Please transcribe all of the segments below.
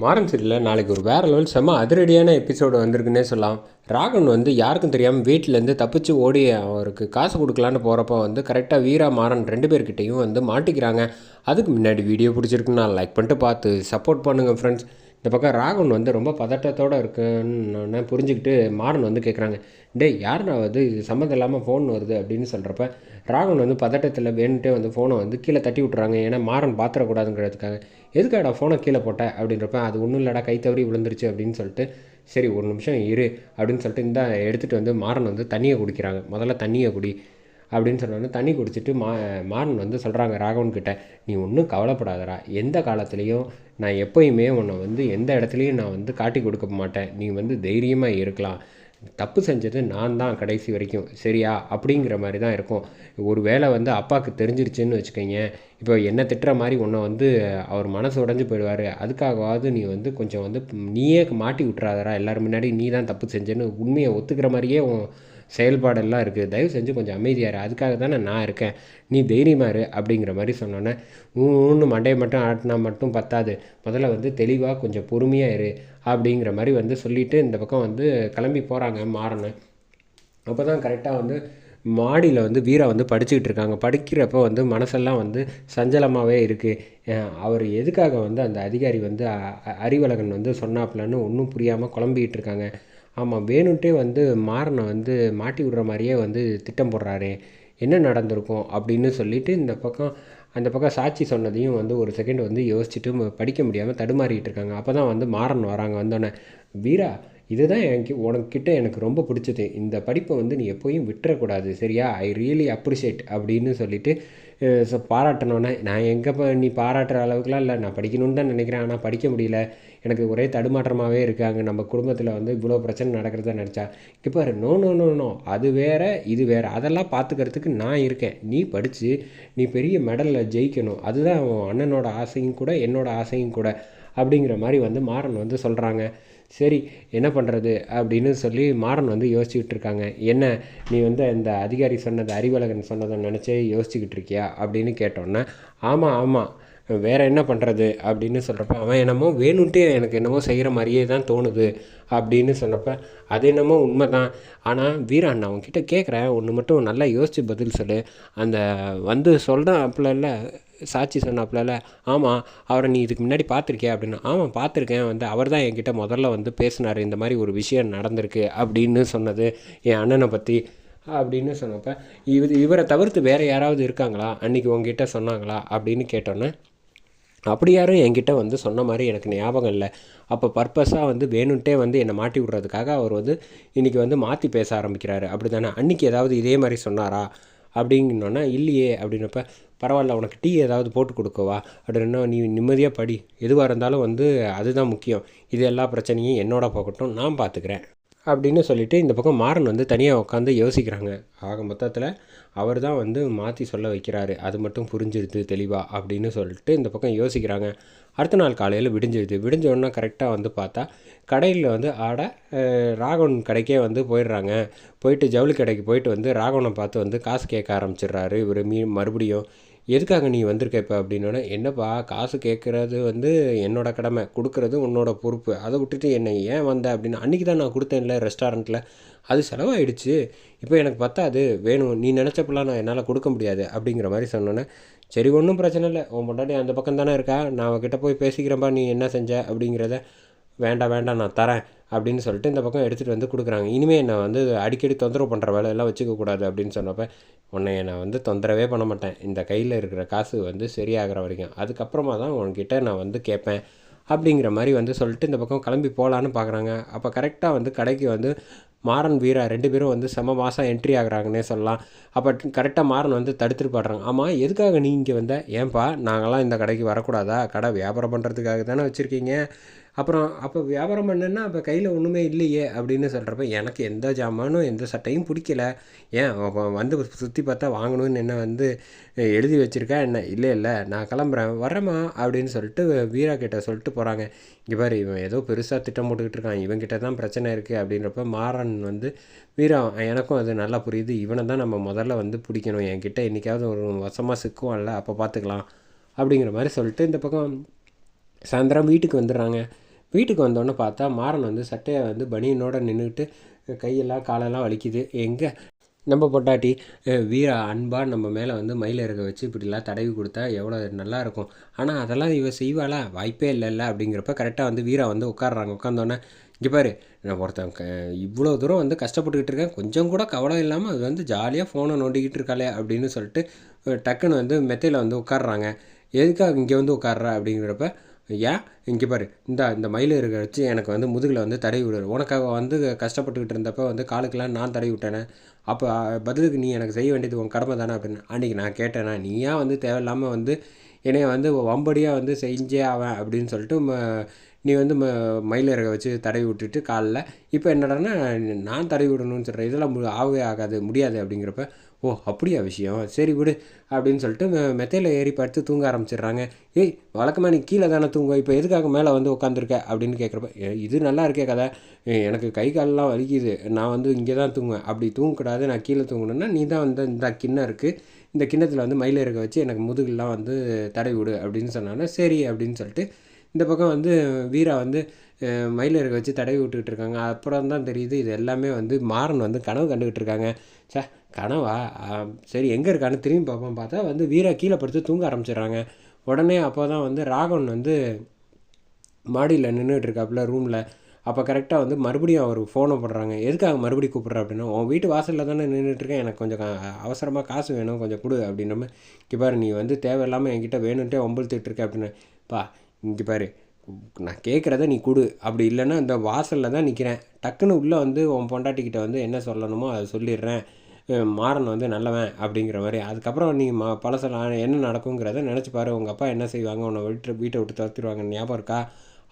மாறன் சீரியலில் நாளைக்கு ஒரு வேறு லெவல் செம்ம அதிரடியான எபிசோடு வந்திருக்குன்னே சொல்லலாம். ராகன் வந்து யாருக்கும் தெரியாமல் வீட்டிலேருந்து தப்பிச்சு ஓடி அவருக்கு காசு கொடுக்கலான்னு போகிறப்ப வந்து கரெக்டாக வீரா மாறன் ரெண்டு பேர்கிட்டையும் வந்து மாட்டிக்கிறாங்க. அதுக்கு முன்னாடி வீடியோ பிடிச்சிருக்குன்னா நான் லைக் பண்ணிட்டு பார்த்து சப்போர்ட் பண்ணுங்கள் ஃப்ரெண்ட்ஸ் இந்த பக்கம் ராகுன் வந்து ரொம்ப பதட்டத்தோடு இருக்குன்னு புரிஞ்சுக்கிட்டு மாறன் வந்து கேட்குறாங்க டேய் வந்து இது சம்மந்தம் இல்லாமல் ஃபோன் வருது அப்படின்னு சொல்கிறப்ப ராகுன் வந்து பதட்டத்தில் வேணுன்ட்டே வந்து ஃபோனை வந்து கீழே தட்டி விட்றாங்க ஏன்னா மாறன் பாத்திரக்கூடாதுங்கிறதுக்காக. எதுக்காடா ஃபோனை கீழே போட்ட? அப்படின்றப்ப அது ஒன்றும் இல்லைடா கை தவறி விழுந்துருச்சு அப்படின்னு சொல்லிட்டு சரி ஒரு நிமிஷம் இரு அப்படின்னு சொல்லிட்டு இந்த எடுத்துகிட்டு வந்து மாறன் வந்து தண்ணியை குடிக்கிறாங்க. முதல்ல தண்ணியை குடி அப்படின்னு சொன்னோன்னே தண்ணி குடிச்சிட்டு மா மாறன் வந்து சொல்கிறாங்க ராகவன் கிட்ட நீ ஒன்றும் கவலைப்படாதடா. எந்த காலத்துலேயும் நான் எப்போயுமே உன்னை வந்து எந்த இடத்துலையும் நான் வந்து காட்டி கொடுக்க மாட்டேன். நீ வந்து தைரியமாக இருக்கலாம். தப்பு செஞ்சது நான் தான் கடைசி வரைக்கும். சரியா? அப்படிங்கிற மாதிரி தான் இருக்கும். ஒரு வேளை வந்து அப்பாவுக்கு தெரிஞ்சிருச்சுன்னு வச்சுக்கோங்க. இப்போ என்ன திட்டுற மாதிரி உன்னை வந்து அவர் மனசு உடஞ்சி போயிடுவார். அதுக்காகவாவது நீ வந்து கொஞ்சம் வந்து நீயே மாட்டி விட்றாதடா எல்லோரும் முன்னாடி நீ தான் தப்பு செஞ்சேன்னு உண்மையை ஒத்துக்கிற மாதிரியே உன் செயல்பாடெல்லாம் இருக்குது தயவு செஞ்சு கொஞ்சம் அமைதியாரு அதுக்காக தானே நான் இருக்கேன். நீ தைரியமாரு அப்படிங்கிற மாதிரி சொன்னோன்னே ஊன்னு மண்டையை மட்டும் ஆட்டினா மட்டும் பத்தாது. முதல்ல வந்து தெளிவாக கொஞ்சம் பொறுமையாக இரு அப்படிங்கிற மாதிரி வந்து சொல்லிவிட்டு இந்த பக்கம் வந்து கிளம்பி போகிறாங்க மாறணும் அப்போ தான் கரெக்டாக வந்து மாடியில் வந்து வீரா வந்து படிச்சுக்கிட்டு இருக்காங்க. படிக்கிறப்ப வந்து மனசெல்லாம் வந்து சஞ்சலமாகவே இருக்குது அவர் எதுக்காக வந்து அந்த அதிகாரி வந்து அறிவழகன் வந்து சொன்னாப்புலன்னு ஒன்றும் புரியாமல் குழம்பிக்கிட்டு இருக்காங்க. ஆமாம் வேணுன்ட்டே வந்து மாறனை வந்து மாட்டி விடுற மாதிரியே வந்து திட்டம் போடுறாரு. என்ன நடந்திருக்கும் அப்படின்னு சொல்லிட்டு இந்த பக்கம் அந்த பக்கம் சாட்சி சொன்னதையும் வந்து ஒரு செகண்ட் வந்து யோசிச்சுட்டு படிக்க முடியாமல் தடுமாறிக்கிட்டு இருக்காங்க. அப்போ தான் வந்து மாறன் வராங்க வந்தோடனே வீரா இதுதான் எனக்கு உனக்கிட்ட எனக்கு ரொம்ப பிடிச்சது. இந்த படிப்பை வந்து நீ எப்போயும் விட்டுறக்கூடாது. சரியா? ஐ ரியலி அப்ரிஷியேட் அப்படின்னு சொல்லிட்டு ஸோ பாராட்டணுன்னே நான் எங்கே இப்போ நீ பாராட்டுற அளவுக்குலாம் இல்லை. நான் படிக்கணும்னு தான் நினைக்கிறேன். ஆனால் படிக்க முடியல. எனக்கு ஒரே தடுமாற்றமாகவே இருக்காங்க. நம்ம குடும்பத்தில் வந்து இவ்வளோ பிரச்சனை நடக்கிறத நினச்சா. இப்போ பாரு நோ நோ நோ நோ அது வேறு இது வேறு. அதெல்லாம் பார்த்துக்கிறதுக்கு நான் இருக்கேன். நீ படித்து நீ பெரிய மெடலில் ஜெயிக்கணும். அதுதான் அண்ணனோட ஆசையும் கூட என்னோட ஆசையும் கூட அப்படிங்கிற மாதிரி வந்து மாறன் வந்து சொல்கிறாங்க சரி என்ன பண்ணுறது அப்படின்னு சொல்லி மாறன் வந்து யோசிச்சுக்கிட்டு இருக்காங்க. என்ன நீ வந்து இந்த அதிகாரி சொன்னது அறிவழகன் சொன்னதை நினச்சே யோசிச்சுக்கிட்டு இருக்கியா அப்படின்னு கேட்டோன்னே ஆமாம் ஆமாம் வேறு என்ன பண்ணுறது அப்படின்னு சொல்கிறப்ப அவன் என்னமோ வேணுன்ட்டே எனக்கு என்னமோ செய்கிற மாதிரியே தான் தோணுது அப்படின்னு சொன்னப்போ அது என்னமோ உண்மை தான் ஆனால் வீரான் நான் அவன்கிட்ட கேட்குறேன் ஒன்று மட்டும் நல்லா யோசித்து பதில் சொல்லு. அந்த வந்து சொல்கிறான் அப்பல சாட்சி சொன்னாப்புல ஆமாம் அவரை நீ இதுக்கு முன்னாடி பார்த்துருக்கே அப்படின்னு. ஆமாம் பார்த்துருக்கேன். வந்து அவர் தான் என்கிட்ட முதல்ல வந்து பேசினார். இந்த மாதிரி ஒரு விஷயம் நடந்திருக்கு. அப்படின்னு சொன்னது என் அண்ணனை பற்றி அப்படின்னு சொன்னப்போ இவர் இவரை தவிர்த்து வேறு யாராவது இருக்காங்களா? அன்றைக்கி உங்ககிட்ட சொன்னாங்களா? அப்படின்னு கேட்டோன்னே அப்படி யாரும் என்கிட்ட வந்து சொன்ன மாதிரி எனக்கு ஞாபகம் இல்லை. அப்போ பர்பஸாக வந்து வேணுன்ட்டே வந்து என்னை மாட்டி விட்றதுக்காக அவர் வந்து இன்றைக்கி வந்து மாற்றி பேச ஆரம்பிக்கிறாரு. அப்படி தானே அன்றைக்கி ஏதாவது இதே மாதிரி சொன்னாரா? அப்படிங்கன்னொன்னா இல்லையே. அப்படின்னப்ப பரவாயில்ல உனக்கு டீ ஏதாவது போட்டு கொடுக்கவா? அப்படின்னா நீ நிம்மதியாக படி. எதுவாக இருந்தாலும் வந்து அதுதான் முக்கியம். இது எல்லா பிரச்சனையும் என்னோட போகட்டும். நான் பார்த்துக்கிறேன் அப்படின்னு சொல்லிவிட்டு இந்த பக்கம் மாறன் வந்து தனியாக உட்காந்து யோசிக்கிறாங்க. ஆக மொத்தத்தில் அவர் தான் வந்து மாற்றி சொல்ல வைக்கிறாரு. அது மட்டும் புரிஞ்சிருது தெளிவாக அப்படின்னு சொல்லிட்டு இந்த பக்கம் யோசிக்கிறாங்க. அடுத்த நாள் காலையில் விடிஞ்சிருது. விடிஞ்சோடனே கரெக்டாக வந்து பார்த்தா கடையில் வந்து ஆட ராகவன் கடைக்கே வந்து போயிடுறாங்க. போயிட்டு ஜவுளி கடைக்கு போயிட்டு வந்து ராகவனை பார்த்து வந்து காசு கேட்க ஆரம்பிச்சிடுறாரு. இவர் மீ மறுபடியும் எதுக்காக நீ வந்திருக்க இப்போ அப்படின்னோடனே என்னப்பா காசு கேட்குறது வந்து என்னோட கடமை கொடுக்குறது உன்னோட பொறுப்பு. அதை விட்டுட்டு என்னை ஏன் வந்த? அப்படின்னு அன்றைக்கி தான் நான் கொடுத்தேன்ல ரெஸ்டாரண்ட்டில் அது செலவாயிடுச்சு. இப்போ எனக்கு பத்தாது. வேணும். நீ நினச்சப்பெல்லாம் நான் என்னால் கொடுக்க முடியாது அப்படிங்கிற மாதிரி சொன்னோன்னே சரி ஒன்றும் பிரச்சனை இல்லை. உன் பொண்டாட்டி அந்த பக்கம் தானே இருக்கா? நான் அவகிட்ட போய் பேசிக்கிறேன்ப்பா நீ என்ன செஞ்ச? அப்படிங்கிறத வேண்டாம் வேண்டாம். நான் தரேன். அப்படின்னு சொல்லிட்டு இந்த பக்கம் எடுத்துகிட்டு வந்து கொடுக்குறாங்க. இனிமேல் என்னை வந்து அடிக்கடி தொந்தரவு பண்ணுற வேலையெல்லாம் வச்சுக்கக்கூடாது அப்படின்னு சொன்னப்போ உன்னை நான் வந்து தொந்தரவே பண்ண மாட்டேன். இந்த கையில் இருக்கிற காசு வந்து சரியாகிற வரைக்கும். அதுக்கப்புறமா தான் உன்கிட்ட நான் வந்து கேட்பேன் அப்படிங்கிற மாதிரி வந்து சொல்லிட்டு இந்த பக்கம் கிளம்பி போகலான்னு பார்க்குறாங்க அப்போ கரெக்டாக வந்து கடைக்கு வந்து மாறன் வீரா ரெண்டு பேரும் வந்து செம மாதம் என்ட்ரி ஆகுறாங்கன்னே சொல்லலாம். அப்போ கரெக்டாக மாறன் வந்து தடுத்துட்டு பாடுறாங்க ஆமாம் எதுக்காக நீ இங்கே வந்த? ஏன்பா நாங்களாம் இந்த கடைக்கு வரக்கூடாதா? கடை வியாபாரம் பண்ணுறதுக்காக தானே வச்சுருக்கீங்க? அப்புறம் அப்போ வியாபாரம் பண்ணேன்னா அப்போ கையில் ஒன்றுமே இல்லையே அப்படின்னு சொல்கிறப்ப எனக்கு எந்த ஜாமானும் எந்த சட்டையும் பிடிக்கல. ஏன்? வந்து சுற்றி பார்த்தா வாங்கணும்னு என்ன வந்து எழுதி வச்சுருக்கா என்ன? இல்லை இல்லை நான் கிளம்புறேன். வரேம்மா அப்படின்னு சொல்லிட்டு வீரா கிட்ட சொல்லிட்டு போகிறாங்க இங்கே பாரு இவன் ஏதோ பெருசாக திட்டம் போட்டுக்கிட்டு இருக்கான். இவங்கிட்ட தான் பிரச்சனை இருக்குது அப்படின்றப்ப மாறன் வந்து வீரா எனக்கும் அது நல்லா புரியுது. இவனை தான் நம்ம முதல்ல வந்து பிடிக்கணும். என்கிட்ட என்றைக்காவது ஒரு வசமாக சிக்குவான்ல அப்போ பார்த்துக்கலாம் அப்படிங்கிற மாதிரி சொல்லிட்டு இந்த பக்கம் சாயந்தரம் வீட்டுக்கு வந்துடுறாங்க. வீட்டுக்கு வந்தோடனே பார்த்தா மாறன் வந்து சட்டையை வந்து பனியனோட நின்றுட்டு கையெல்லாம் காலெல்லாம் வலிக்குது. எங்கே? நம்ம பொட்டாட்டி வீரா அன்பாக நம்ம மேலே வந்து மயில் இறக்க வச்சு இப்படிலாம் தடவி கொடுத்தா எவ்வளோ நல்லாயிருக்கும் ஆனால் அதெல்லாம் இவ செய்வாளா? வாய்ப்பே இல்லைல்ல அப்படிங்கிறப்ப கரெக்டாக வந்து வீரா வந்து உட்காடுறாங்க உட்காந்தோன்னே இங்கே பாரு நான் ஒருத்தன் க இவ்வளோ தூரம் வந்து கஷ்டப்பட்டுக்கிட்டு இருக்கேன். கொஞ்சம் கூட கவலை இல்லாமல் அது வந்து ஜாலியாக ஃபோனை நோண்டிக்கிட்டு இருக்காளே அப்படின்னு சொல்லிட்டு டக்குன்னு வந்து மெத்தையில் வந்து உட்காடுறாங்க எதுக்காக இங்கே வந்து உட்காடுறா அப்படிங்கிறப்ப ஏன் இங்கே பாரு. இந்த இந்த மயில் இருக்க வச்சு எனக்கு வந்து முதுகில் வந்து தடவி விடுவார் உனக்காக வந்து கஷ்டப்பட்டுக்கிட்டு இருந்தப்போ வந்து காலுக்கெல்லாம் நான் தடவி விட்டேனே. அப்போ பதிலுக்கு நீ எனக்கு செய்ய வேண்டியது உன் கடமை தானே அப்படின்னு அன்றைக்கி நான் கேட்டேனா நீயா வந்து தேவையில்லாமல் வந்து என்னைய வந்து வம்படியாக வந்து செஞ்சே ஆவேன் அப்படின்னு சொல்லிட்டு ம- நீ வந்து ம மயில் வச்சு தடவி விட்டுட்டு காலில். இப்போ என்னடான்னா நான் தடவி விடணும்னு சொல்கிறேன் இதெல்லாம் மு- ஆகவே ஆகாது முடியாது அப்படிங்கிறப்ப ஓ அப்படியா விஷயம்? சரி விடு அப்படின்னு சொல்லிட்டு மெத்தையில் ஏறி படுத்து தூங்க ஆரம்பிச்சிடுறாங்க. ஏய் வழக்கமாக நீ கீழே தானே தூங்க இப்போ எதுக்காக மேலே வந்து உட்காந்துருக்க அப்படின்னு கேட்குறப்ப இது நல்லா இருக்கே கதை. எனக்கு கை காலெலாம் வலிக்குது. நான் வந்து இங்கே தான் தூங்குவேன். அப்படி தூங்கக்கூடாது. நான் கீழே தூங்கணுன்னா நீ தான் வந்து இந்த கிண்ணம் இருக்குது இந்த கிண்ணத்தில் வந்து மயிலிறக வச்சு எனக்கு முதுகுலாம் வந்து தடவி விடு அப்படின்னு சொன்னானே சரி அப்படின்னு சொல்லிட்டு இந்த பக்கம் வந்து வீரா வந்து அஹ், வச்சு தடவி விட்டுக்கிட்டு இருக்காங்க. அப்புறம் தான் தெரியுது இது எல்லாமே வந்து மாறன் வந்து கனவு கண்டுக்கிட்டு இருக்காங்க. சே கனவா? சரி எங்கே இருக்கான்னு திரும்பி பார்ப்போம். பார்த்தா வந்து வீரா கீழே படுத்து தூங்க ஆரம்பிச்சிடுறாங்க. உடனே அப்போ தான் வந்து ராகவன் வந்து மாடியில் நின்றுட்டு இருக்காப்புல ரூமில் அப்போ கரெக்டாக வந்து மறுபடியும் அவர் ஃபோனை போடுறாங்க. எதுக்காக மறுபடியும் கூப்பிட்ற? அப்படின்னா. உன் வீட்டு வாசலில் தானே நின்றுட்டுருக்கேன் எனக்கு கொஞ்சம் அவசரமாக காசு வேணும். கொஞ்சம் கொடு. அப்படின்னமே இங்கே பாரு நீ வந்து தேவையில்லாமல் என்கிட்ட வேணுன்ட்டே ஒம்பல் திட்டுருக்க அப்படின்னு. பா இங்கே பாரு நான் கேட்குறத நீ கொடு. அப்படி இல்லைன்னா இந்த வாசலில் தான் நிற்கிறேன் டக்குன்னு உள்ளே வந்து உன் பொண்டாட்டிக்கிட்ட வந்து என்ன சொல்லணுமோ அதை சொல்லிடுறேன். மாறன் வந்து நல்லவன் அப்படிங்கிற மாதிரி. அதுக்கப்புறம் நீ ம பழசெல்லாம் என்ன நடக்குங்கிறத நினச்சி பாரு. உங்கள் அப்பா என்ன செய்வாங்க? உன்னை விட்டு வீட்டை விட்டு துரத்திடுவாங்க. ஞாபகம் இருக்கா?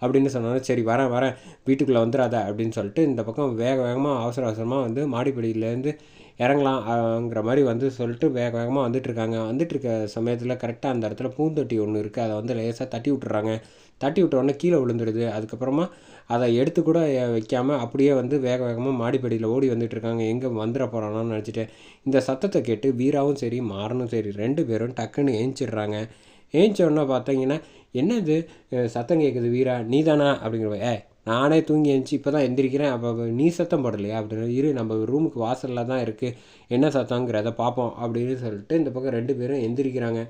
அப்படின்னு சொன்னாலும் சரி வரேன் வரேன். வீட்டுக்குள்ளே வந்துடாத அப்படின்னு சொல்லிட்டு இந்த பக்கம் வேக வேகமாக அவசர அவசரமாக வந்து மாடிப்படியிலேருந்து இறங்கலாம்ங்கிற மாதிரி வந்து சொல்லிட்டு வேக வேகமாக வந்துட்டுருக்காங்க. வந்துட்டுருக்க சமயத்தில் கரெக்டாக அந்த இடத்துல பூந்தொட்டி ஒன்று இருக்குது அதை வந்து லேசாக தட்டி விட்டுறாங்க. தட்டி விட்ட உடனே கீழே விழுந்துடுது. அதுக்கப்புறமா அதை எடுத்து கூட வைக்காமல் அப்படியே வந்து வேக வேகமாக மாடிப்படியில் ஓடி வந்துட்டு இருக்காங்க எங்கே வந்துட போகிறானோன்னு நினச்சிட்டு. இந்த சத்தத்தை கேட்டு வீராவும் சரி மாறனும் சரி ரெண்டு பேரும் டக்குன்னு ஏஞ்சிடுறாங்க. ஏஞ்ச பார்த்தீங்கன்னா என்னது? சத்தம் கேட்குது வீரா நீ தானா அப்படிங்கிற ஏ நானே தூங்கி எழுந்துச்சி இப்போ தான் எந்திரிக்கிறேன். அப்போ நீ சத்தம் போடலையா? அப்படின்னு இரு நம்ம ரூமுக்கு வாசலில் தான் இருக்குது என்ன சத்தங்கிறத பார்ப்போம் அப்படின்னு சொல்லிட்டு இந்த பக்கம் ரெண்டு பேரும் எந்திரிக்கிறாங்க.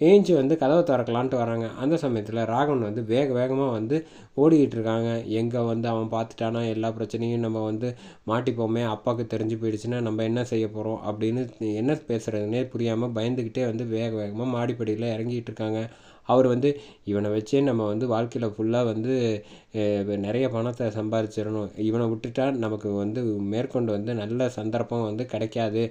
ஏஞ்சி வந்து கதவை திறக்கலான்ட்டு வராங்க. அந்த சமயத்தில் ராகவன் வந்து வேக வேகமாக வந்து ஓடிக்கிட்டு இருக்காங்க. எங்கே வந்து அவன் பார்த்துட்டானா எல்லா பிரச்சனையும் நம்ம வந்து மாட்டிப்போமே அப்பாவுக்கு தெரிஞ்சு போயிடுச்சுன்னா நம்ம என்ன செய்ய போகிறோம் அப்படின்னு என்ன பேசுகிறதுனே புரியாமல் பயந்துக்கிட்டே வந்து வேக வேகமாக மாடிப்படியில் இறங்கிட்டு இருக்காங்க. அவர் வந்து இவனை வச்சே நம்ம வந்து வாழ்க்கையில் ஃபுல்லாக வந்து நிறைய பணத்தை சம்பாதிச்சிடணும் இவனை விட்டுட்டா நமக்கு வந்து மேற்கொண்டு வந்து நல்ல சந்தர்ப்பம் வந்து கிடைக்காது.